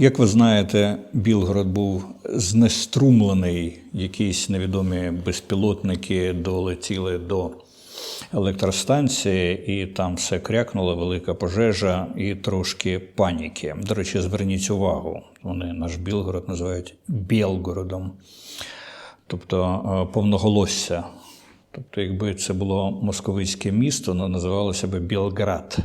Як ви знаєте, Білгород був знеструмлений, якісь невідомі безпілотники долетіли до електростанції, і там все крякнуло, велика пожежа і трошки паніки. До речі, зверніть увагу, вони наш Білгород називають Білгородом, тобто е, повноголосся. Тобто, якби це було московицьке місто, воно називалося б Білград.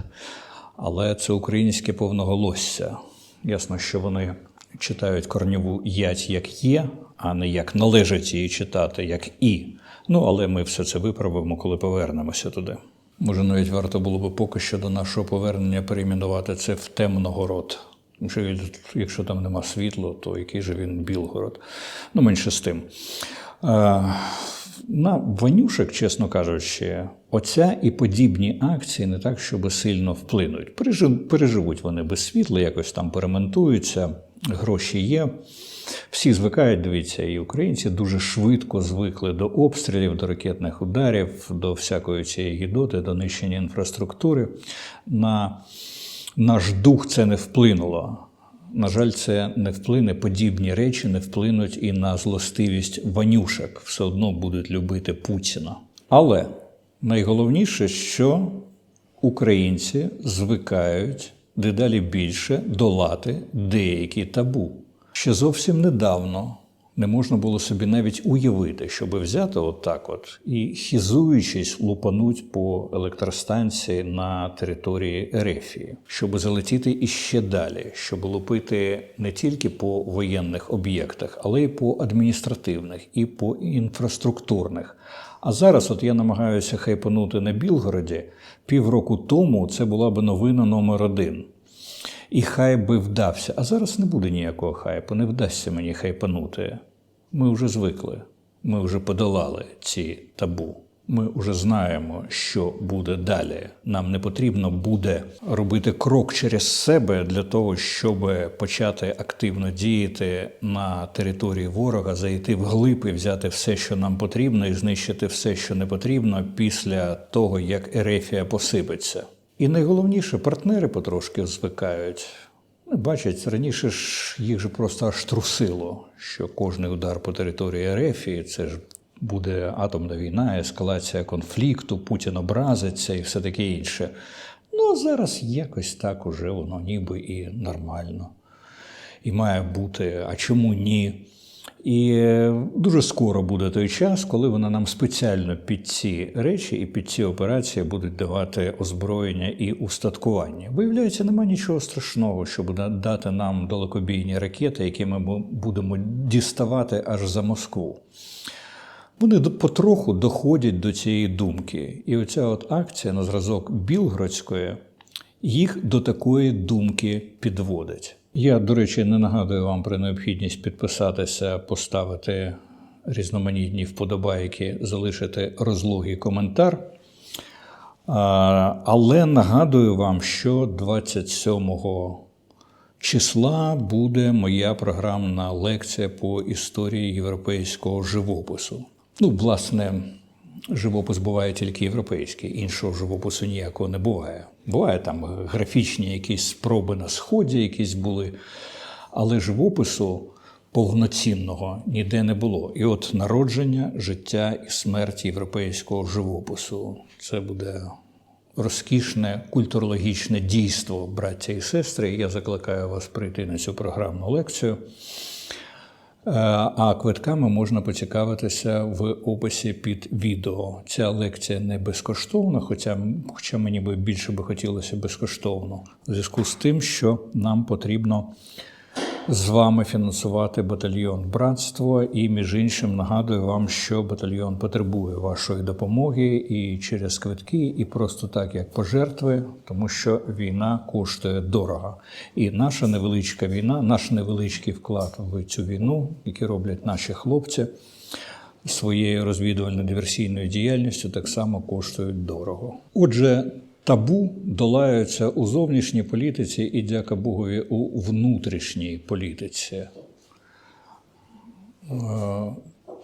Але це українське повноголосся. Ясно, що вони читають корніву ять як є, а не як належить її читати, як і. Ну, але ми все це виправимо, коли повернемося туди. Може, навіть варто було би поки що до нашого повернення перейменувати це в Темногород. Що якщо там нема світла, то який же він Білгород? Ну, менше з тим. На Ванюшек, чесно кажучи, оця і подібні акції не так, щоб сильно вплинуть. Переживуть вони без світла, якось там перемонтуються, гроші є. Всі звикають, дивіться, і українці дуже швидко звикли до обстрілів, до ракетних ударів, до всякої цієї гідоти, до нищення інфраструктури. На наш дух це не вплинуло. На жаль, це не вплине, подібні речі не вплинуть і на злостивість ванюшек. Все одно будуть любити Путіна. Але найголовніше, що українці звикають дедалі більше долати деякі табу. Ще зовсім недавно не можна було собі навіть уявити, щоби взяти отак от і хізуючись лупануть по електростанції на території Ерефії, щоб залетіти іще далі, щоб лупити не тільки по воєнних об'єктах, але й по адміністративних і по інфраструктурних. А зараз, от я намагаюся хайпанути на Білгороді, півроку тому це була би новина номер один. І хай би вдався. А зараз не буде ніякого хайпу, не вдасться мені хайпанути. Ми вже звикли, ми вже подолали ці табу. Ми вже знаємо, що буде далі. Нам не потрібно буде робити крок через себе для того, щоб почати активно діяти на території ворога, зайти вглиб і взяти все, що нам потрібно, і знищити все, що не потрібно, після того, як Ерефія посипеться. І найголовніше, партнери потрошки звикають. Ну, Бачать, раніше ж їх же просто аж трусило, що кожний удар по території РФ це ж буде атомна війна, ескалація конфлікту, Путін образиться і все таке інше. Ну а зараз якось так уже воно ніби і нормально. І має бути, а чому ні? І дуже скоро буде той час, коли вони нам спеціально під ці речі і під ці операції будуть давати озброєння і устаткування. Виявляється, немає нічого страшного, щоб да- дати нам далекобійні ракети, які ми будемо діставати аж за Москву. Вони потроху доходять до цієї думки. І оця от акція на зразок Білгородської їх до такої думки підводить. Я, до речі, не нагадую вам про необхідність підписатися, поставити різноманітні вподобайки, залишити розлогий коментар. Але нагадую вам, що 27 числа буде моя програмна лекція по історії європейського живопису. Ну, власне, живопис буває тільки європейський, іншого живопису ніякого не буває. Буває там графічні якісь спроби на сході, якісь були, але живопису повноцінного ніде не було. І от народження, життя і смерть європейського живопису це буде розкішне культурологічне дійство, браття і сестри. Я закликаю вас прийти на цю програмну лекцію. Е, А квитками можна поцікавитися в описі під відео. Ця лекція не безкоштовна, хоча, хоча мені би більше би хотілося безкоштовно, у зв'язку з тим, що нам потрібно з вами фінансувати батальйон братство. І між іншим нагадую вам, що батальйон потребує вашої допомоги і через квитки, і просто так як пожертви, тому що війна коштує дорого. І наша невеличка війна, наш невеличкий вклад в цю війну, який роблять наші хлопці. Своєю розвідувально-диверсійною діяльністю так само коштують дорого. Отже, табу долаються у зовнішній політиці і, дяка Богові, у внутрішній політиці. Е,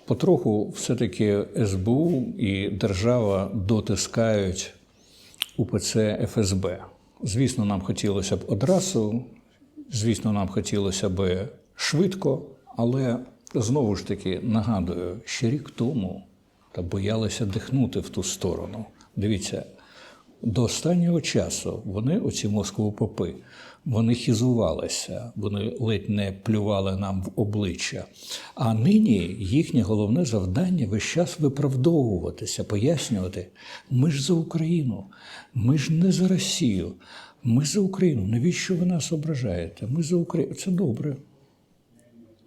Потроху все-таки СБУ і держава дотискають УПЦ ФСБ. Звісно, нам хотілося б одразу Звісно, нам хотілося би швидко, але знову ж таки нагадую, ще рік тому та боялися дихнути в ту сторону. Дивіться, до останнього часу вони, оці москвопопи, вони хізувалися, вони ледь не плювали нам в обличчя. А нині їхнє головне завдання весь час виправдовуватися, пояснювати: ми ж за Україну, ми ж не за Росію, ми за Україну. Навіщо ви нас ображаєте? Ми за Україну. Це добре.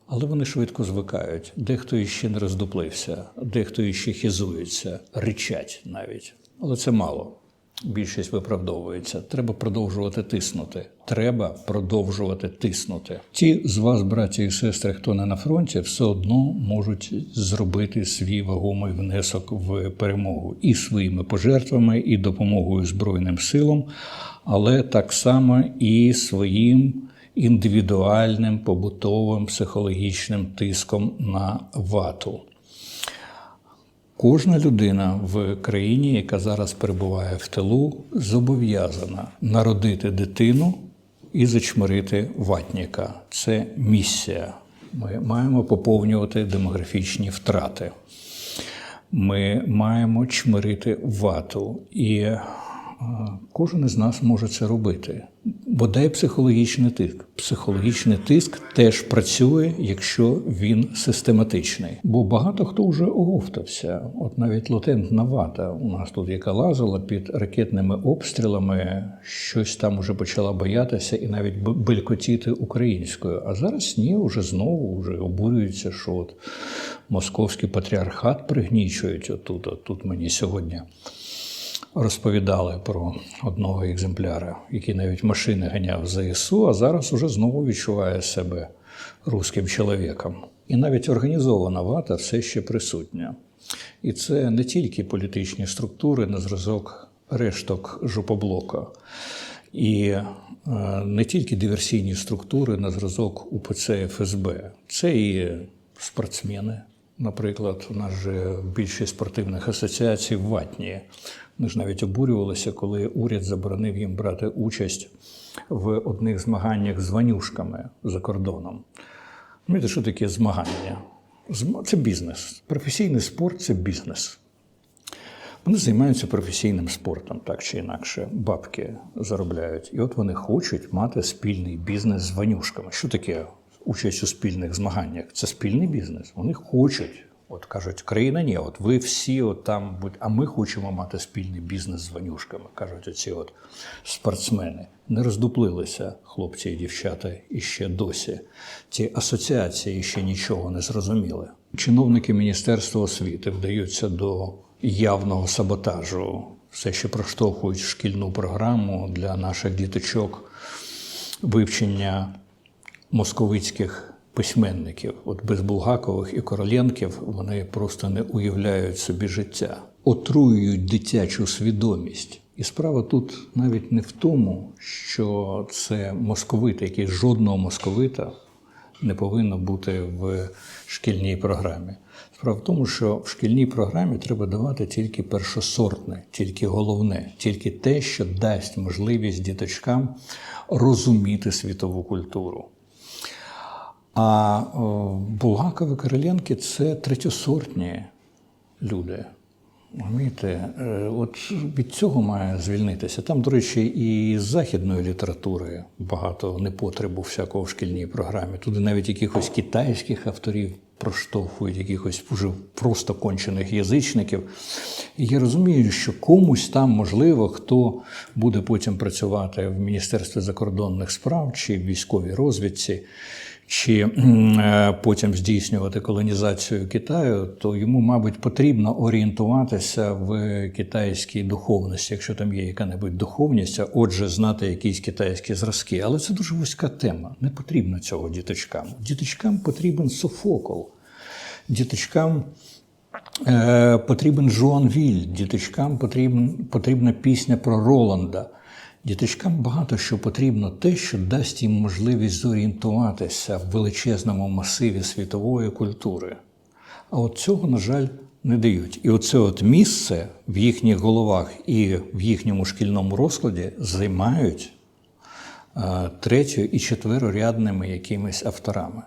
Але вони швидко звикають. Дехто іще не роздуплився, дехто іще хизується, ричать навіть. Але це мало. Більшість виправдовується. Треба продовжувати тиснути. Треба продовжувати тиснути. Ті з вас, браті і сестри, хто не на фронті, все одно можуть зробити свій вагомий внесок в перемогу і своїми пожертвами, і допомогою Збройним силам, але так само і своїм індивідуальним побутовим психологічним тиском на вату. Кожна людина в країні, яка зараз перебуває в тилу, зобов'язана народити дитину і зачмирити ватніка. Це місія. Ми маємо поповнювати демографічні втрати. Ми маємо чмирити вату. І кожен із нас може це робити. Бодай психологічний тиск. Психологічний тиск теж працює, якщо він систематичний. Бо багато хто вже оговтався. От навіть латентна вата у нас тут, яка лазила під ракетними обстрілами, щось там уже почала боятися і навіть белькотіти українською. А зараз ні, вже знову вже обурюються, що от московський патріархат пригнічують отут. От тут мені сьогодні розповідали про одного екземпляра, який навіть машини ганяв в ЗСУ, а зараз уже знову відчуває себе руським чоловіком. І навіть організована вата все ще присутня. І це не тільки політичні структури на зразок решток жопоблока, і е, не тільки диверсійні структури на зразок УПЦ ФСБ, це і спортсмени. Наприклад, у нас же більшість спортивних асоціацій ватні. Ми ж навіть обурювалися, коли уряд заборонив їм брати участь в одних змаганнях з ванюшками за кордоном. Знаєте, що таке змагання? Це бізнес. Професійний спорт це бізнес. Вони займаються професійним спортом, так чи інакше, бабки заробляють. І от вони хочуть мати спільний бізнес з ванюшками. Що таке участь у спільних змаганнях? Це спільний бізнес. Вони хочуть. От кажуть, країна ні, от ви всі от там будь, а ми хочемо мати спільний бізнес з ванюшками, кажуть оці от спортсмени. Не роздуплилися хлопці і дівчата і ще досі. Ці асоціації ще нічого не зрозуміли. Чиновники Міністерства освіти вдаються до явного саботажу, все ще проштовхують шкільну програму для наших діточок вивчення московицьких письменників. От без Булгакових і Короленків вони просто не уявляють собі життя, отруюють дитячу свідомість. І справа тут навіть не в тому, що це московити, який жодного московита не повинно бути в шкільній програмі. Справа в тому, що в шкільній програмі треба давати тільки першосортне, тільки головне, тільки те, що дасть можливість діточкам розуміти світову культуру. А о, Булгаков Кириленки це третьосортні люди. Розумієте, Е, от від цього має звільнитися. Там, до речі, і з західної літератури багато непотребу всякого в шкільній програмі. Туди навіть якихось китайських авторів проштовхують, якихось вже просто кончених язичників. І я розумію, що комусь там, можливо, хто буде потім працювати в Міністерстві закордонних справ чи в військовій розвідці чи е, потім здійснювати колонізацію Китаю, то йому, мабуть, потрібно орієнтуватися в китайській духовності, якщо там є яка-небудь духовність, а отже, знати якісь китайські зразки. Але це дуже вузька тема. Не потрібно цього діточкам. Діточкам потрібен Софокл. Діточкам е, потрібен Жуан Віль, діточкам потрібен, потрібна пісня про Роланда. Діточкам багато що потрібно те, що дасть їм можливість зорієнтуватися в величезному масиві світової культури. А от цього, на жаль, не дають. І оце от місце в їхніх головах і в їхньому шкільному розкладі займають е, третьою і четверорядними якимись авторами.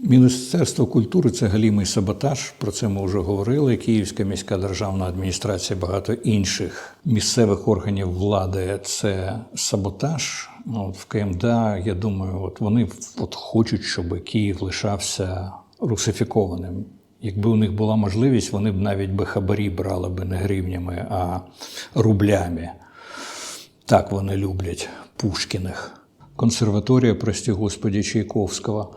Міністерство культури це галімий саботаж. Про це ми вже говорили. Київська міська державна адміністрація, багато інших місцевих органів влади це саботаж. Ну, От в КМДА, я думаю, от вони от хочуть, щоб Київ лишався русифікованим. Якби у них була можливість, вони б навіть би хабарі брали би не гривнями, а рублями. Так вони люблять Пушкіних. Консерваторія, прості господі, Чайковського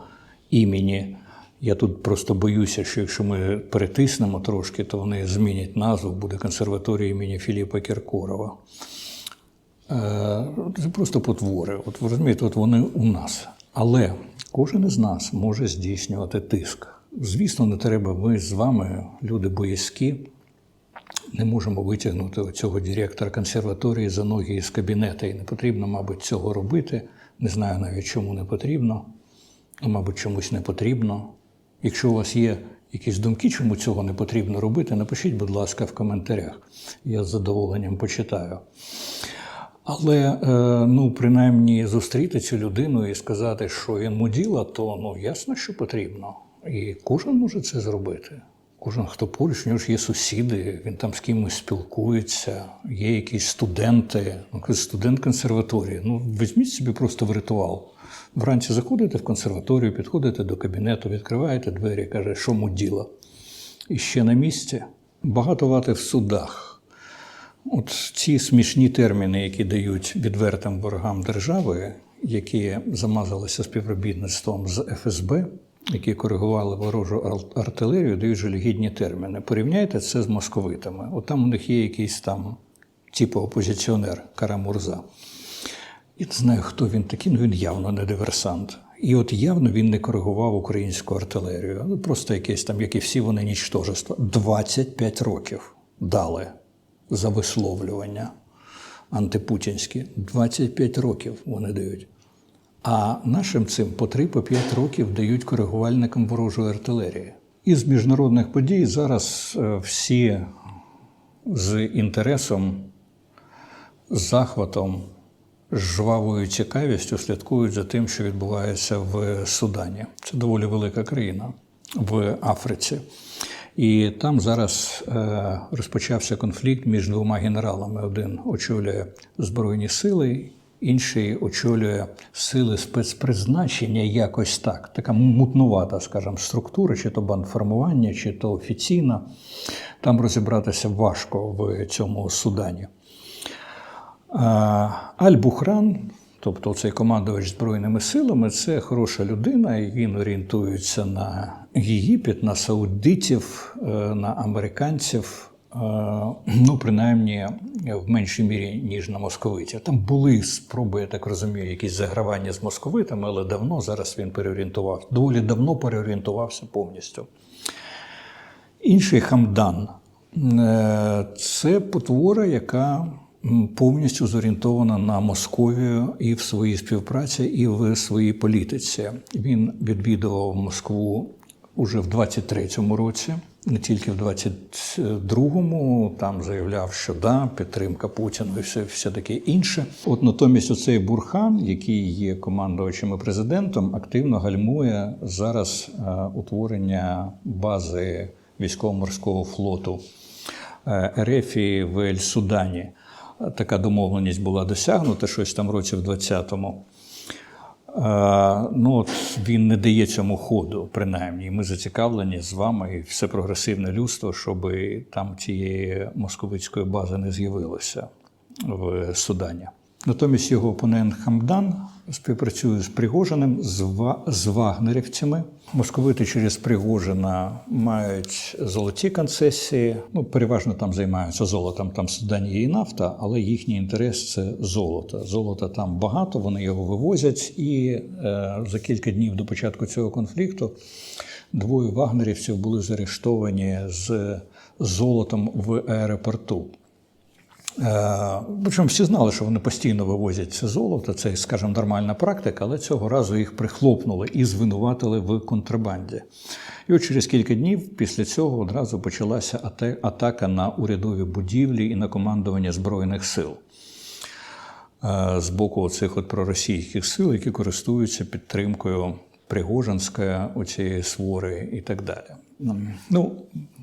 імені. Я тут просто боюся, що якщо ми перетиснемо трошки, то вони змінять назву, буде консерваторія імені Філіпа Кіркорова. Е, Це просто потвори. От ви розумієте, от вони у нас. Але кожен із нас може здійснювати тиск. Звісно, не треба. Ми з вами, люди боязкі, не можемо витягнути цього директора консерваторії за ноги із кабінету. І не потрібно, мабуть, цього робити. Не знаю навіть, чому не потрібно. Ну, мабуть, чомусь не потрібно. Якщо у вас є якісь думки, чому цього не потрібно робити, напишіть, будь ласка, в коментарях. Я з задоволенням почитаю. Але е, ну, принаймні зустріти цю людину і сказати, що він муділа, то ну ясно, що потрібно. І кожен може це зробити. Кожен, хто поруч, у нього ж є сусіди, він там з кимось спілкується, є якісь студенти, ну, студент консерваторії. Ну, візьміть собі просто в ритуал. Вранці заходите в консерваторію, підходите до кабінету, відкриваєте двері, каже, що муділа. І ще на місці. Багато вати в судах. От ці смішні терміни, які дають відвертим ворогам держави, які замазалися співробітництвом з ФСБ, які коригували ворожу артилерію, дають жалюгідні терміни. Порівняйте це з московитами. От там у них є якийсь там, типу опозиціонер Карамурза. Я не знаю, хто він такий, ну він явно не диверсант. І от явно він не коригував українську артилерію. Ну, просто якесь там, як і всі вони нічтожества. 25 років дали за висловлювання антипутінські. 25 років вони дають. А нашим цим по 3-5 років дають коригувальникам ворожої артилерії. Із міжнародних подій зараз е, всі з інтересом, з захватом, жвавою цікавістю слідкують за тим, що відбувається в Судані. Це доволі велика країна в Африці. І там зараз е, розпочався конфлікт між двома генералами. Один очолює Збройні сили, інший очолює сили спецпризначення якось так. Така мутнувата, скажімо, структура, чи то бандформування, чи то офіційна. Там розібратися важко в цьому Судані. Аль-Бухран, тобто цей командувач Збройними силами, це хороша людина, і він орієнтується на Єгипет, на саудитів, е, на американців. е, Ну, принаймні, в меншій мірі, ніж на московитів. Там були спроби, я так розумію, якісь загравання з московитами, але давно зараз він переорієнтувався. Доволі давно переорієнтувався повністю. Інший Хамдан е, це потвора, яка повністю зорієнтована на Московію і в своїй співпраці, і в своїй політиці. Він відвідував Москву уже в 23-му році, не тільки в 22-му. Там заявляв, що да, підтримка Путіна і все, все таке інше. От натомість оцей Бурхан, який є командувачем і президентом, активно гальмує зараз е, утворення бази військово-морського флоту е, в Ель-Судані. Така домовленість була досягнута щось там році в 20-му. Е, Ну, от він не дає цьому ходу, принаймні. Ми зацікавлені з вами і все прогресивне людство, щоб там цієї московицької бази не з'явилося в Судані. Натомість його опонент Хамдан співпрацює з Пригожиним, з, Ва- з вагнерівцями. Московити через Пригожина мають золоті концесії. Ну, переважно там займаються золотом. Там Судані і нафта, але їхній інтерес це золото. Золота там багато, вони його вивозять. І е, за кілька днів до початку цього конфлікту двоє вагнерівців були заарештовані з золотом в аеропорту. Е, Причому всі знали, що вони постійно вивозять це золото, це, скажімо, нормальна практика, але цього разу їх прихлопнули і звинуватили в контрабанді. І от через кілька днів після цього одразу почалася атака на урядові будівлі і на командування Збройних сил. е, з боку цих проросійських сил, які користуються підтримкою Пригожинська, оцієї свори і так далі. Ну,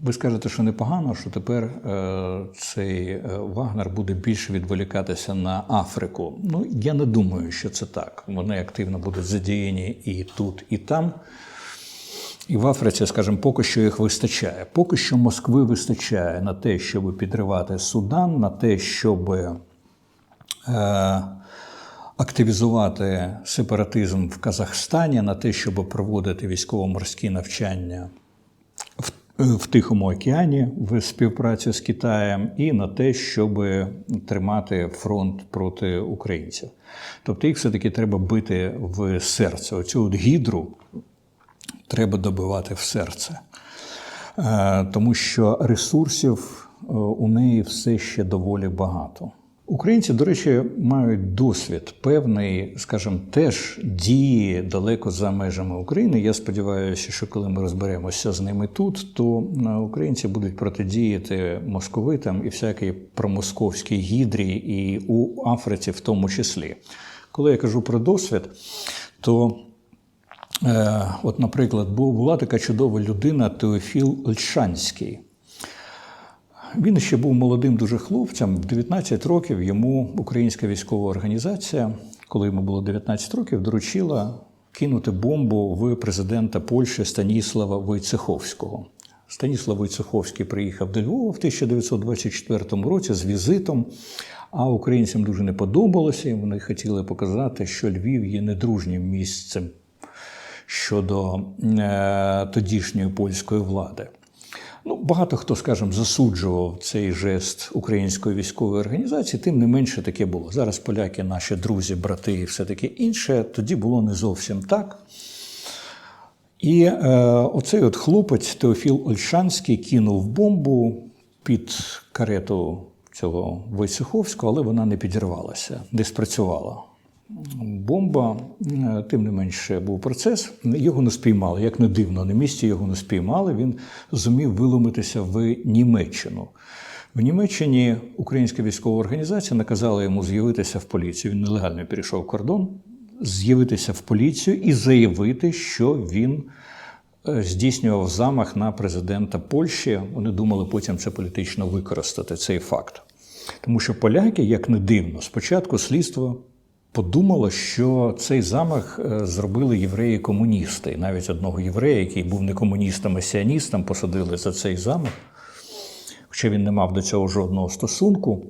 ви скажете, що непогано, що тепер е, цей е, Вагнер буде більше відволікатися на Африку. Ну, я не думаю, що це так. Вони активно будуть задіяні і тут, і там. І в Африці, скажімо, поки що їх вистачає. Поки що Москви вистачає на те, щоб підривати Судан, на те, щоб е, активізувати сепаратизм в Казахстані, на те, щоб проводити військово-морські навчання в, в Тихому океані в співпраці з Китаєм, і на те, щоб тримати фронт проти українців. Тобто їх все-таки треба бити в серце. Оцю от гідру треба добивати в серце. Е, Тому що ресурсів е, у неї все ще доволі багато. Українці, до речі, мають досвід певний, скажімо, теж дії далеко за межами України. Я сподіваюся, що коли ми розберемося з ними тут, то е, українці будуть протидіяти московитам і всякій промосковській гідрі, і у Африці в тому числі. Коли я кажу про досвід, то Е, От, наприклад, була така чудова людина Теофіл Ольшанський. Він ще був молодим дуже хлопцем. В 19 років йому українська військова організація, коли йому було 19 років, доручила кинути бомбу в президента Польщі Станіслава Войцеховського. Станіслав Войцеховський приїхав до Львова в 1924 році з візитом. А українцям дуже не подобалося, і вони хотіли показати, що Львів є недружнім місцем щодо е, тодішньої польської влади. Ну, Багато хто, скажімо, засуджував цей жест української військової організації, тим не менше таке було. Зараз поляки, наші друзі, брати і все таке інше. Тоді було не зовсім так. І е, оцей от хлопець Теофіл Ольшанський кинув бомбу під карету цього Войцеховського, але вона не підірвалася, не спрацювала бомба, е, тим не менше, був процес. Його не спіймали. Як не дивно, на місці його не спіймали. Він зумів виломитися в Німеччину. В Німеччині українська військова організація наказала йому з'явитися в поліцію. Він нелегально перейшов кордон, з'явитися в поліцію і заявити, що він е, здійснював замах на президента Польщі. Вони думали потім це політично використати цей факт. Тому що поляки, як не дивно, спочатку слідство подумало, що цей замах е, зробили євреї-комуністи. Навіть одного єврея, який був не комуністом, а сіаністом, посадили за цей замах, хоча він не мав до цього жодного стосунку.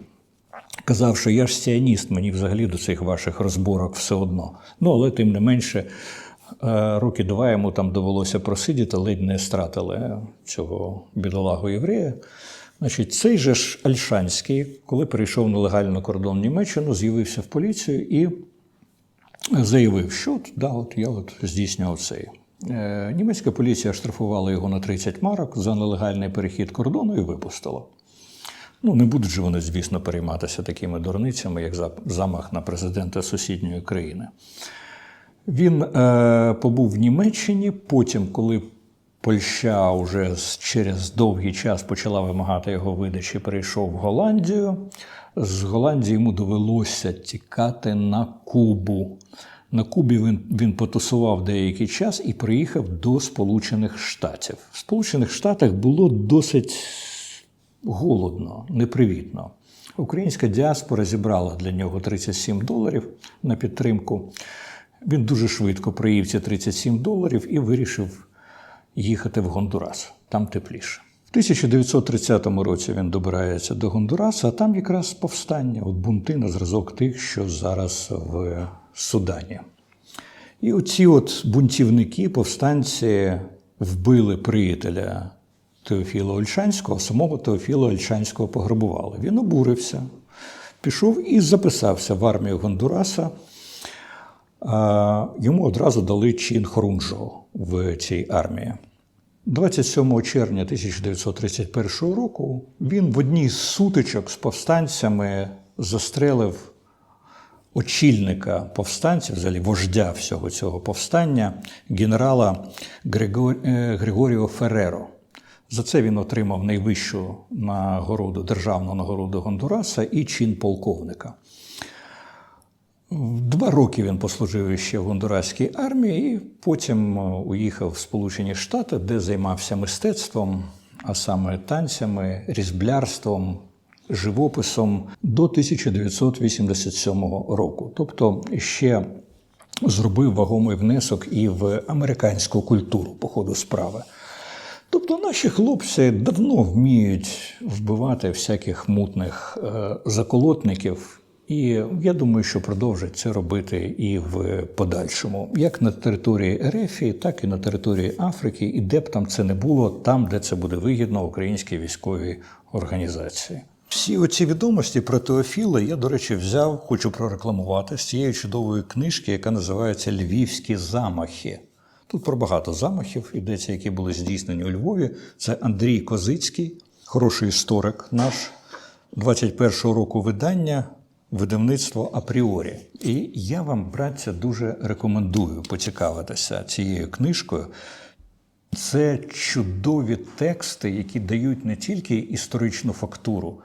Казав, що я ж сіаніст, мені взагалі до цих ваших розборок все одно. Ну, але тим не менше, е, роки два йому там довелося просидіти, ледь не стратили цього бідолагу єврея. Значить, цей же ж Альшанський, коли перейшов нелегально кордон Німеччину, з'явився в поліцію і заявив, що от, да, от я от здійснював цей. Е, німецька поліція штрафувала його на 30 марок за нелегальний перехід кордону і випустила. Ну, не будуть же вони, звісно, перейматися такими дурницями, як замах на президента сусідньої країни. Він е, побув в Німеччині, потім, коли Польща вже через довгий час почала вимагати його видачі, перейшов в Голландію. З Голландії йому довелося тікати на Кубу. На Кубі він він потусував деякий час і приїхав до Сполучених Штатів. В Сполучених Штатах було досить голодно, непривітно. Українська діаспора зібрала для нього 37 доларів на підтримку. Він дуже швидко проїв ці 37 доларів і вирішив їхати в Гондурас, там тепліше. В 1930 році він добирається до Гондураса, а там якраз повстання, от бунти на зразок тих, що зараз в Судані. І оці от бунтівники, повстанці вбили приятеля Теофіла Ольшанського, самого Теофіла Ольшанського пограбували. Він обурився, пішов і записався в армію Гондураса. Йому одразу дали чин Хорунжо в цій армії. 27 червня 1931 року він в одній з сутичок з повстанцями застрелив очільника повстанців, взагалі вождя всього цього повстання, генерала е, Григоріо Фереро. За це він отримав найвищу нагороду державну нагороду Гондураса і чин полковника. Два роки він послужив ще в гондураській армії, і потім е, уїхав в Сполучені Штати, де займався мистецтвом, а саме танцями, різблярством, живописом до 1987 року. Тобто ще зробив вагомий внесок і в американську культуру по ходу справи. Тобто наші хлопці давно вміють вбивати всяких мутних е, заколотників, і я думаю, що продовжать це робити і в подальшому, як на території Ерефії, так і на території Африки, і де б там це не було, там, де це буде вигідно українській військовій організації. Всі оці відомості про Теофіла я, до речі, взяв, хочу прорекламувати з цієї чудової книжки, яка називається Львівські замахи. Тут про багато замахів йдеться, які були здійснені у Львові. Це Андрій Козицький, хороший історик наш 21-го року видання, видавництво апріорі. І я вам, братця, дуже рекомендую поцікавитися цією книжкою. Це чудові тексти, які дають не тільки історичну фактуру,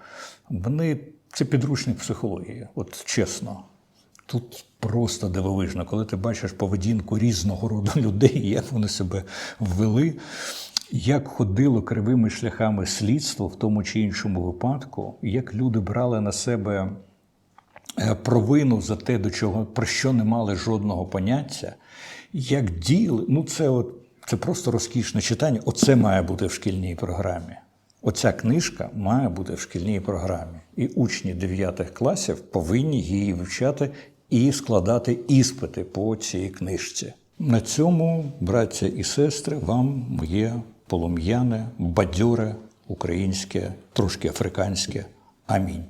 вони це підручник психології, от чесно. Тут просто дивовижно, коли ти бачиш поведінку різного роду людей, як вони себе ввели, як ходило кривими шляхами слідство в тому чи іншому випадку, як люди брали на себе провину за те, до чого про що не мали жодного поняття, як діяли, ну це от це просто розкішне читання. Оце має бути в шкільній програмі. Оця книжка має бути в шкільній програмі. І учні 9 класів повинні її вивчати і складати іспити по цій книжці. На цьому, браття і сестри, вам моє полум'яне, бадьоре, українське, трошки африканське. Амінь.